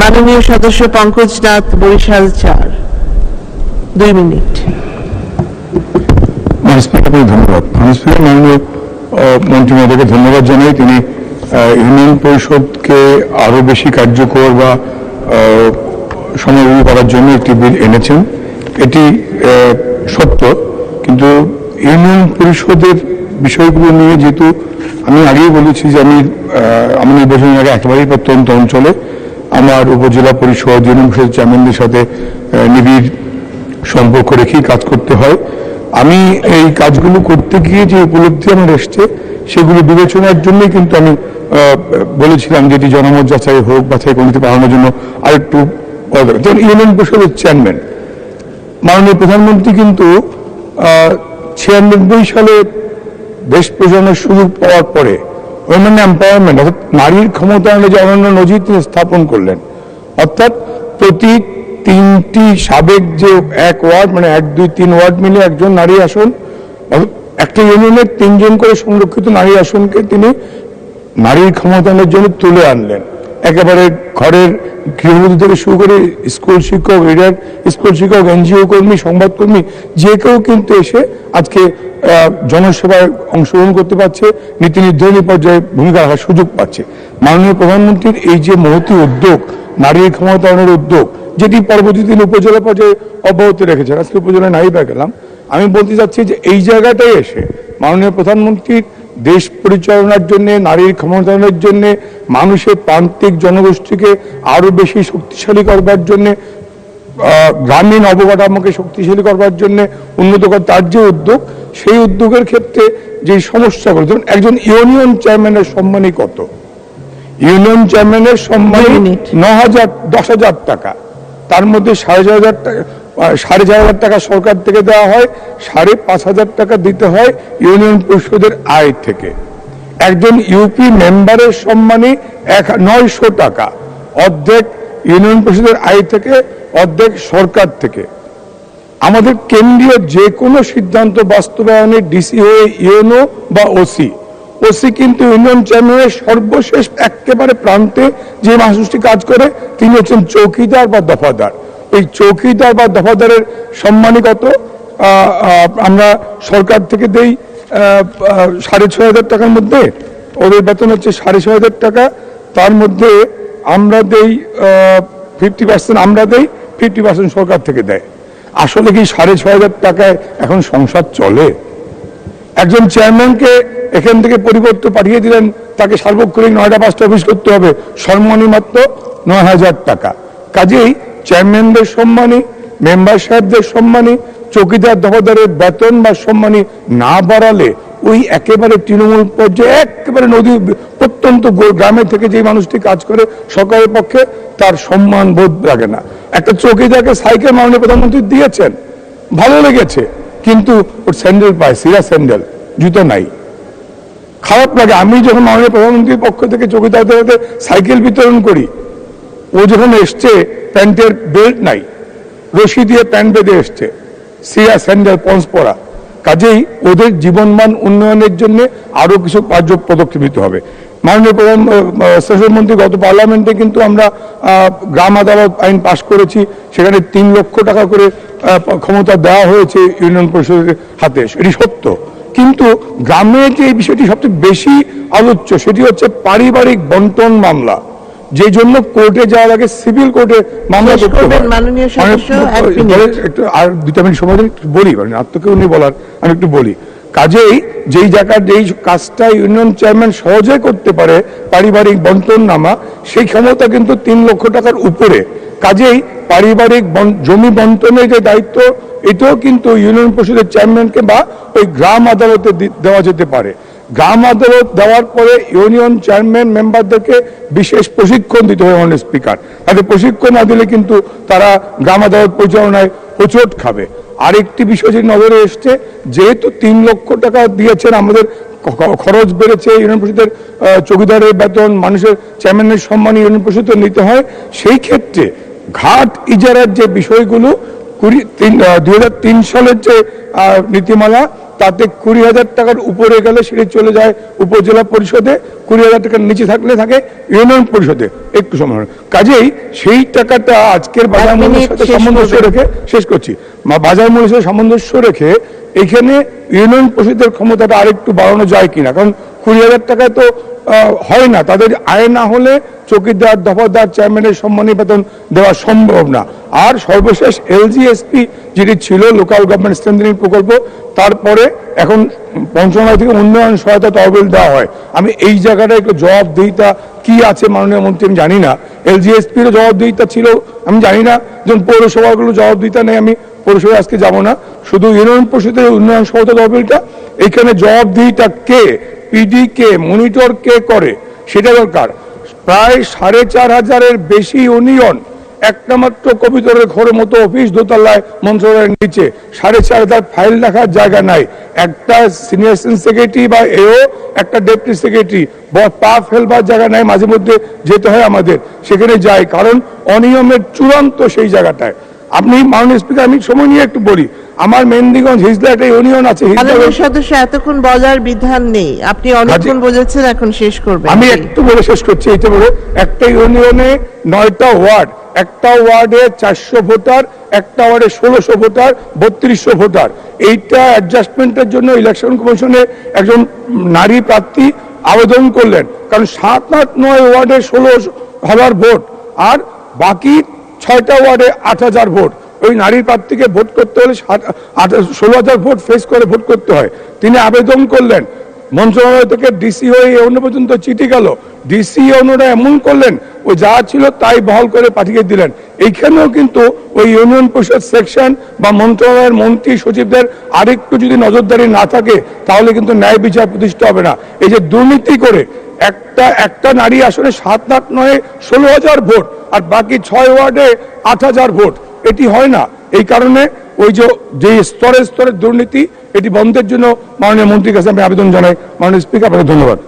মাননীয় সদস্য পঙ্কজ নাথ, বরিশাল চার। দুই মিনিট। ধন্যবাদ। ধন্যবাদ জানাই। তিনি ইউনিয়ন পরিষদকে আরও বেশি কার্যকর বা সময়োপযোগী করার জন্য একটি বিল এনেছেন। এটি সত্য। কিন্তু ইউনিয়ন পরিষদের বিষয়গুলো নিয়ে যেহেতু আমি আগেই বলেছি যে আমি আমার নির্বাচনের আগে একেবারেই প্রত্যন্ত অঞ্চলে আমার উপজেলা পরিষদ পরিষদ চেয়ারম্যানদের সাথে নিবিড় সম্পর্ক রেখেই কাজ করতে হয় আমি এই কাজগুলো করতে গিয়ে যে উপলব্ধি আমার এসছে, সেগুলো বিবেচনার জন্যই কিন্তু আমি বলেছিলাম যেটি জনমত যাচাই হোক, বাছাই কমিটি পাঠানোর জন্য আরেকটু। যেমন ইউনিয়ন পরিষদের চেয়ারম্যান, মাননীয় প্রধানমন্ত্রী কিন্তু ছিয়ানব্বই সালে দেশ প্রজন্মের সুযোগ পাওয়ার পরে ওমেন এম্পাওয়ারমেন্ট অর্থাৎ নারীর ক্ষমতায়নে যে অনন্য নজির তিনি স্থাপন করলেন। অর্থাৎ প্রতি তিনটি সাবেক যে এক ওয়ার্ড মানে এক, দুই, তিন ওয়ার্ড মিলে একজন নারী আসন একটা ইউনিয়নের তিনজন করে সংরক্ষিত নারী আসনকে তিনি নারীর ক্ষমতায়নের জন্য তুলে আনলেন। একেবারে ঘরের গৃহবধূ থেকে শুরু করে স্কুল শিক্ষক রিডার স্কুল শিক্ষক, এনজিও কর্মী, সংবাদকর্মী, যে কেউ কিন্তু এসে আজকে জনসেবায় অংশগ্রহণ করতে পারছে, নীতি নির্ধারণী পর্যায়ে ভূমিকা রাখার সুযোগ পাচ্ছে। মাননীয় প্রধানমন্ত্রীর এই যে মহতি উদ্যোগ নারীর ক্ষমতায়নের উদ্যোগ, যেটি পরবর্তী দিন উপজেলা পর্যায়ে অব্যাহত রেখেছেন, আজকে উপজেলায় নাই পেয়ে গেলাম, আমি বলতে চাচ্ছি যে এই জায়গাটাই এসে মাননীয় প্রধানমন্ত্রীর দেশ পরিচালনার জন্য, নারীর ক্ষমতায়নের জন্য, মানুষের প্রান্তিক জনগোষ্ঠীকে আরও বেশি শক্তিশালী করবার জন্য গ্রামীণ অবকাঠামোকে শক্তিশালী করবার জন্য উন্নত করার তার যে উদ্যোগ সেই উদ্যোগের ক্ষেত্রে যে সমস্যাগুলো যেমন একজন ইউনিয়ন চেয়ারম্যানের সম্মানই কত? ইউনিয়ন চেয়ারম্যানের সম্মানী ন হাজার দশ হাজার টাকা। তার মধ্যে সাড়ে চার হাজার টাকা সাড়ে চার হাজার টাকা সরকার থেকে দেওয়া হয় সাড়ে পাঁচ হাজার টাকা দিতে হয় ইউনিয়ন পরিষদের আয় থেকে। একজন ইউপি মেম্বারের সম্মানী এক নয়শো টাকা। অর্ধেক ইউনিয়ন পরিষদের আয় থেকে অর্ধেক সরকার থেকে। আমাদের কেন্দ্রীয় যে কোনো সিদ্ধান্ত বাস্তবায়নে ডিসি হয়ে ইউনো বা ওসি। ওসি কিন্তু ইউনিয়ন চেয়ারম্যানের সর্বশেষ একেবারে প্রান্তে যে মানুষটি কাজ করে, তিনি হচ্ছেন চৌকিদার বা দফাদার। এই চৌকিদার বা দফাদারের সম্মানিগত আমরা সরকার থেকে দেই সাড়ে ছয় হাজার টাকার মধ্যে, ওদের বেতন হচ্ছে সাড়ে ছয় হাজার টাকা, তার মধ্যে আমরা দেই ফিফটি পার্সেন্ট আমরা দেই ফিফটি পার্সেন্ট সরকার থেকে দেয়। আসলে কি সাড়ে ছয় হাজার টাকায় এখন সংসার চলে? একজন চেয়ারম্যানকে এখান থেকে পরিবর্তন পাঠিয়ে দিলেন, তাকে সার্বক্ষণিক নয়টা পাঁচটা অফিস করতে হবে সম্মানী মাত্র নয় হাজার টাকা। কাজেই চেয়ারম্যানদের সম্মানী মেম্বার সাহেবদের সম্মানী চৌকিদার দফাদারের বেতন বা সম্মানী না বাড়ালে ওই একেবারে তৃণমূল পর্যায়ে একেবারে নদী প্রত্যন্ত গো- গ্রামে থেকে যে মানুষটি কাজ করে সরকারের পক্ষে তার সম্মান বোধ লাগে না। একটা চৌকিদারকে সাইকেল মাননীয় প্রধানমন্ত্রী দিয়েছেন। ভালো লেগেছে, কিন্তু ওর স্যান্ডেল পায়, সিরা স্যান্ডেল, জুতো নাই। খারাপ লাগে, আমি যখন মাননীয় প্রধানমন্ত্রীর পক্ষ থেকে চৌকিদারদের হাতে সাইকেল বিতরণ করি, ও যখন এসছে, প্যান্টের বেল্ট নাই, রশি দিয়ে প্যান্ট বেঁধে এসছে সিয়া স্যান্ডেল পঞ্চ পরা। কাজেই ওদের জীবনমান উন্নয়নের জন্য আরও কিছু কার্য পদক্ষেপ নিতে হবে। মাননীয় প্রধান সেশনমন্ত্রী গত পার্লামেন্টে কিন্তু আমরা গ্রাম আদালত আইন পাশ করেছি সেখানে তিন লক্ষ টাকা করে ক্ষমতা দেওয়া হয়েছে ইউনিয়ন পরিষদের হাতে এটি সত্য। কিন্তু গ্রামে যে বিষয়টি সবচেয়ে বেশি আলোচ্য সেটি হচ্ছে পারিবারিক বন্টন মামলা। যে জন্য কোর্টে যাওয়ার আগে সিভিল কোর্টে মামলা করতে হয়। একটু আর দুটা মিনিট সময় বলি মানে আত্মকে উনি বলার আমি একটু বলি। কাজেই যেই জায়গার যেই কাজটা ইউনিয়ন চেয়ারম্যান সহজে করতে পারে, পারিবারিক বন্টন নামা সেই ক্ষমতা কিন্তু তিন লক্ষ টাকার উপরে। কাজেই পারিবারিক জমি বন্টনের যে দায়িত্ব এটাও কিন্তু ইউনিয়ন পরিষদের চেয়ারম্যানকে বা ওই গ্রাম আদালতে দেওয়া যেতে পারে। গ্রাম আদালত দেওয়ার পরে ইউনিয়ন চেয়ারম্যান মেম্বারদেরকে বিশেষ প্রশিক্ষণ দিতে হবে মাননীয় স্পিকার। তাদের প্রশিক্ষণ না দিলে কিন্তু তারা গ্রাম আদালত পরিচালনায় হোঁচট খাবে। আরেকটি বিষয় যে নজরে এসছে, যেহেতু তিন লক্ষ টাকা দিয়েছেন, আমাদের খরচ বেড়েছে ইউনিয়ন পরিষদের চৌকিদারের বেতন, মানুষের চেয়ারম্যানের সম্মান ইউনিয়ন পরিষদে নিতে হয়। সেই ক্ষেত্রে ঘাট ইজারার যে বিষয়গুলো কুড়ি তিন দুই তিন সালের যে নীতিমালা তাতে কুড়ি হাজার টাকার উপরে গেলে সেটি চলে যায় উপজেলা পরিষদে কুড়ি হাজার টাকার নিচে থাকলে থাকে ইউনিয়ন পরিষদে। একটু সময় কাজেই সেই টাকাটা আজকের বাজার মূল্যের সাথে সামঞ্জস্য রেখে শেষ করছি। বাজার মূল্যের সাথে সামঞ্জস্য রেখে এখানে ইউনিয়ন পরিষদের ক্ষমতাটা আরেকটু বাড়ানো যায় কিনা? কারণ কুড়ি হাজার টাকায় তো হয় না। তাদের আয় না হলে চৌকিদার, দফাদার চেয়ারম্যানের সম্মানী বেতন দেওয়া সম্ভব না। আর সর্বশেষ এলজিএসপি যেটি ছিল লোকাল গভর্নমেন্ট স্ট্রেন্থেনিং প্রকল্প, তারপরে এখন পঞ্চমবাড়ি থেকে উন্নয়ন সহায়তা তহবিল দেওয়া হয়। আমি এই জায়গাটা একটু জবাবদিহিতা কি আছে মাননীয় মন্ত্রী আমি জানি না। এলজিএসপিরও জবাবদিহিতা ছিল, আমি জানি না। যেমন পৌরসভাগুলো জবাবদিহিতা নেই, আমি পৌরসভায় আজকে যাব না। শুধু ইউনিয়ন পরিষদের উন্নয়ন সহায়তা তহবিলটা, এখানে জবাবদিহিতা কে? পিডি কে মনিটর কে করে, সেটা দরকার। প্রায় সাড়ে চার হাজারের বেশি ইউনিয়ন একটা মাত্র কবিতরের ঘরের মতো অফিস দোতলায় মন্ত্রণালয়ের নিচে। সাড়ে চার হাজার ফাইল রাখার জায়গা নাই। একটা সিনিয়র সেক্রেটারি বা এও একটা ডেপুটি সেক্রেটারি পা ফেলবার জায়গা নাই, মাঝে মধ্যে যেতে হয় আমাদের। সেখানে যায় কারণ অনিয়মের চূড়ান্ত সেই জায়গাটায়। আপনি মাননীয় স্পিকার আমি সময় নিয়ে একটু বলি। আমার মেন্দিগঞ্জ হিজলা একটা ইউনিয়ন আছে সদস্য এতক্ষণ বলার বিধান নেই। আপনি অনেকক্ষণ বলেছেন এখন শেষ করবেন। আমি একটু বলে শেষ করছি এইটা বলে একটা ইউনিয়নে নয়টা ওয়ার্ড একটা ওয়ার্ডে চারশো ভোটার একটা ওয়ার্ডে ষোলোশো ভোটার বত্রিশশো ভোটার। এইটা অ্যাডজাস্টমেন্টের জন্য ইলেকশন কমিশনে একজন নারী প্রার্থী আবেদন করলেন। কারণ সাত আট নয় ওয়ার্ডে ষোলো হাজার ভোট আর বাকি ছয়টা ওয়ার্ডে আট হাজার ভোট। ওই নারী প্রার্থীকে ভোট করতে হলে ষোলো হাজার ভোট ফেস করে ভোট করতে হয়। তিনি আবেদন করলেন। মন্ত্রণালয় থেকে ডিসি হয়ে অন্য পর্যন্ত চিঠি গেল। ডিসি অন্যরা এমন করলেন, ও যা ছিল তাই বহল করে পাঠিয়ে দিলেন। এইখানেও কিন্তু ওই ইউনিয়ন পরিষদ সেকশন বা মন্ত্রণালয়ের মন্ত্রী সচিবদের আরেকটু যদি নজরদারি না থাকে, তাহলে কিন্তু ন্যায় বিচার প্রতিষ্ঠা হবে না। এই যে দুর্নীতি করে একটা একটা নারী আসলে সাত, আট, নয়, ষোলো হাজার ভোট, আর বাকি ছয় ওয়ার্ডে আট হাজার ভোট। এটি হয় না। এই কারণে ওই যে স্তরে স্তরে দুর্নীতি, এটি বন্ধের জন্য মাননীয় মন্ত্রীর কাছে আমি আবেদন জানাই। মাননীয় স্পিকার, আপনাকে ধন্যবাদ।